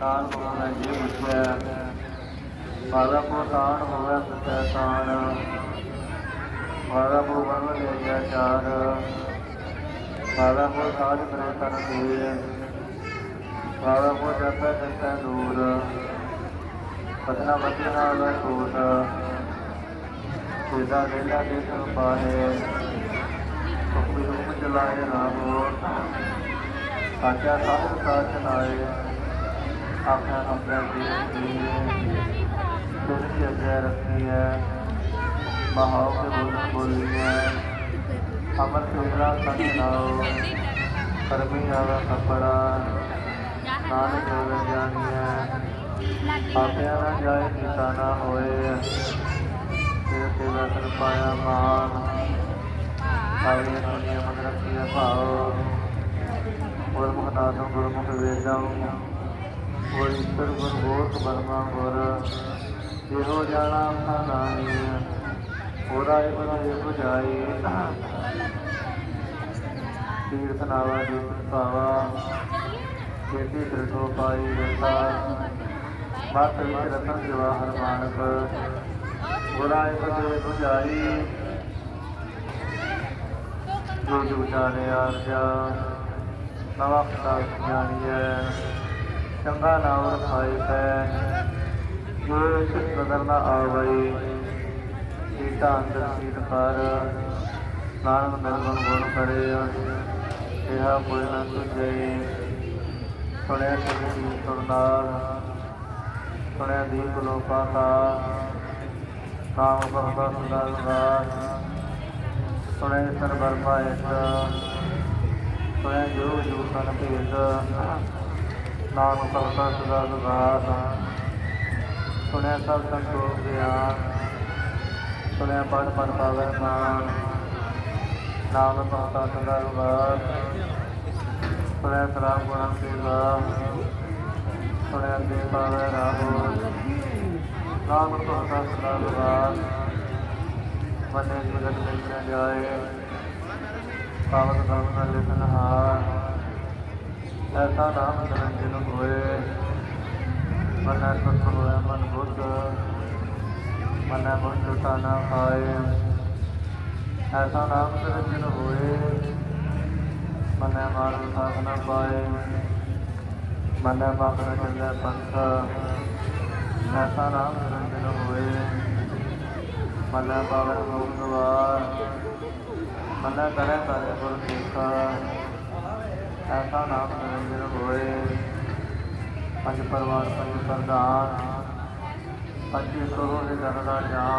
ਤਾਨ ਹੋਵੇ ਜੀ ਮੁਖਿਆ ਮਾਦਾ ਕੋ ਤਾਨ ਹੋਵੇ ਸਤਿ ਤਾਨ ਮਾਦਾ ਕੋ ਵਰਮ ਲੈ ਗਿਆ ਚਾਰ। ਮਾਦਾ ਕੋ ਸਾਜ ਕਰੇ ਤਨ ਦੇ ਮਾਦਾ ਕੋ ਜਪੈ ਜਪੈ ਦੂਰ। ਪਤਨਾ ਬਚਨਾ ਦਾ ਕੋਟ ਸੇਦਾ ਦੇਲਾ ਦੇ ਸੰ ਪਾਹੇ ਕੋਈ ਰੂਪ ਚਲਾਏ ਰਾਮੋ ਆਚਾ ਸਾਧ ਸਾਚ ਨਾਏ। ਆਪਣਾ ਆਪਣਾ ਜੀਵ ਜੀ ਤੁਰ ਕੇ ਅੱਗੇ ਰੱਖੀ ਹੈ। ਮਹਾਉ ਕੇ ਬੋਲ ਬੋਲੀ ਹੈ। ਅਮਰ ਸੁੰਦਰਾ ਸੰਗ ਨਾਉ ਕਰਮੀ ਆਵਾ ਕਪੜਾ ਨਾਨਕ ਹੋਵੇ ਜਾਣੀਐ ਆਪਿਆ ਨਾ ਜਾਏ ਕੀਤਾ ਨਾ ਹੋਏ। ਤੇਰੇ ਸੇਵਾ ਕਰ ਪਾਇਆ ਮਾਨ। ਆਵੇ ਸੁਣੀਏ ਮਨ ਰੱਖੀਏ ਭਾਉ ਗੁਰਮੁਖ ਨਾਮ ਗੁਰਮੁਖ ਵੇਦਾਂ। ਗੁਰ ਈਸ਼ਵਰ ਗੁਰ ਬਰਮਾ ਗੁਰ ਜਿਹੋ ਜਾਣਾ ਆਪਣਾ ਨਾਹੀ ਹੋਰਾ ਇਹ ਬਣਾ ਇਹ ਬੁਝਾਈ ਤੀਰਥ ਨਾਵਾ ਜੀ ਪਾਵਾ ਖੇਤੀ ਦਰਸ਼ੋ ਪਾਈ ਰਤਾ ਮਤ ਵਿੱਚ ਰਤਨ ਜਵਾਹਰ ਮਾਨਕ ਹੋਰਾ ਇਹ ਬਣਾ ਇਹ ਬੁਝਾਈ ਜੋ ਜੋ ਚਾਰੇ ਆਰਜਾ ਨਵਾ ਖਤਾ ਗਿਆਨੀਐ ਚੰਗਾ ਨਾਮ ਰਖਾਈ ਪੈ ਜੋ ਸਿਰ ਨਜ਼ਰ ਨਾ ਆਵਈ ਸੀਤਾ ਅੰਦਰ ਸੀਤ ਕਰ। ਨਾਨਕ ਨਿਰਗੁਣ ਗੁਣ ਕਰੇ। ਇਹਾ ਕੋਈ ਨਾ ਸੁਝੇ। ਸੁਣਿਆ ਸਭੀ ਸੁਣਨਾਰ ਸੁਣਿਆ ਦੀਪ ਲੋਕਾਂ ਦਾ। ਨਾਮ ਕਰਦਾ ਸਦਾ ਸਦਾ। ਸੁਣਿਆ ਸਰਬਰ ਪਾਇਤ ਸੁਣਿਆ ਜੋ ਜੋ ਤਨ ਭੇਦ। ਨਾਮ ਕਰਤਾ ਸਦਾ ਸਦਾ ਸੁਣਿਆ ਸਭ ਸੰਤੋਖ ਗਿਆਨ ਸੁਣਿਆ ਪੜ ਪੜ ਪਾਵੈ ਮਾਨ ਨਾਮ ਕਰਤਾ ਸਦਾ ਸਦਾ ਸੁਣਿਆ ਸਰਾਮ ਗੁਣਾਂ ਸੇਵਾ ਸੁਣਿਆ ਦੇ ਪਾਵੈ ਰਾਹੋ। ਨਾਮ ਕਰਤਾ ਸਦਾ ਸਦਾ ਮਨੇ ਜਗਤ ਵਿੱਚ ਜਾਏ। ਪਾਵਨ ਕਰਮ ਨਾਲ ਲਿਖਨ ਐਸਾ ਨਾਮ ਨਿਰੰਜਨ ਹੋਏ ਮਨ ਸਤ ਹੋਏ, ਮਨ ਬੁੱਧ ਮਨ ਬੁੱਧ ਤਾਨਾ ਖਾਏ ਐਸਾ ਨਾਮ ਨਿਰੰਜਨ ਹੋਏ ਮਨ ਮਾਰਨ ਸਾਥ ਪਾਏ, ਮਨੈ ਮਗਨ ਚੱਲੇ ਪੰਥ। ਐਸਾ ਨਾਮ ਨਿਰੰਜਨ ਹੋਏ ਮਨ ਪਾਵਨ ਗੋਬਿੰਦਵਾਰ ਮਨ ਕਰੇ ਕਰੇ ਗੁਰ ਦੇਖਾ ਐਸਾ ਨਾਮ ਨਿਰੰਜਨ ਹੋਏ। ਪੰਜ ਪਰਵਾਰ ਪੰਜ ਪ੍ਰਧਾਨ ਪੰਜ ਕਰੋ ਦੇ ਜਨ ਦਾ ਜਾਨ।